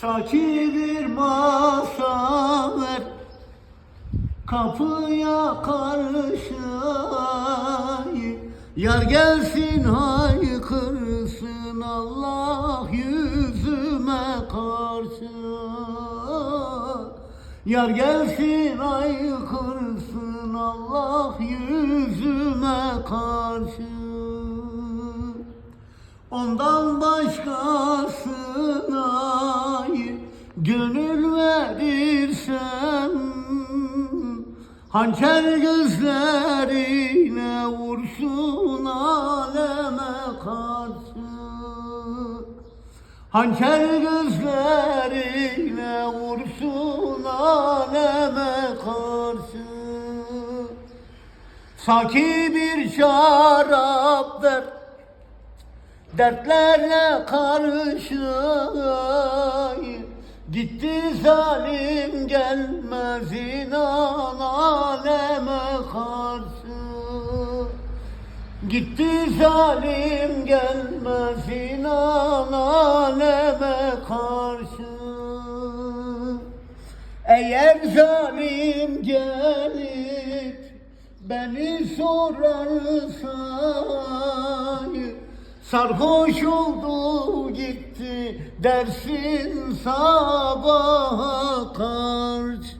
Saki bir masa Kapıya karşı Yar gelsin haykırsın Allah yüzüme karşı Yar gelsin haykırsın Allah yüzüme karşı Ondan başkasına Hançer gözlerine vursun aleme karşı. Hançer gözlerine vursun aleme karşı. Saki bir şarap ver Dertlerle karışayım Gitti zalim gelmez inan Gitti zalim gelmez inan aleme karşı. Eğer zalim gelip beni sorarsa Sarhoş oldu gitti dersin sabaha karşı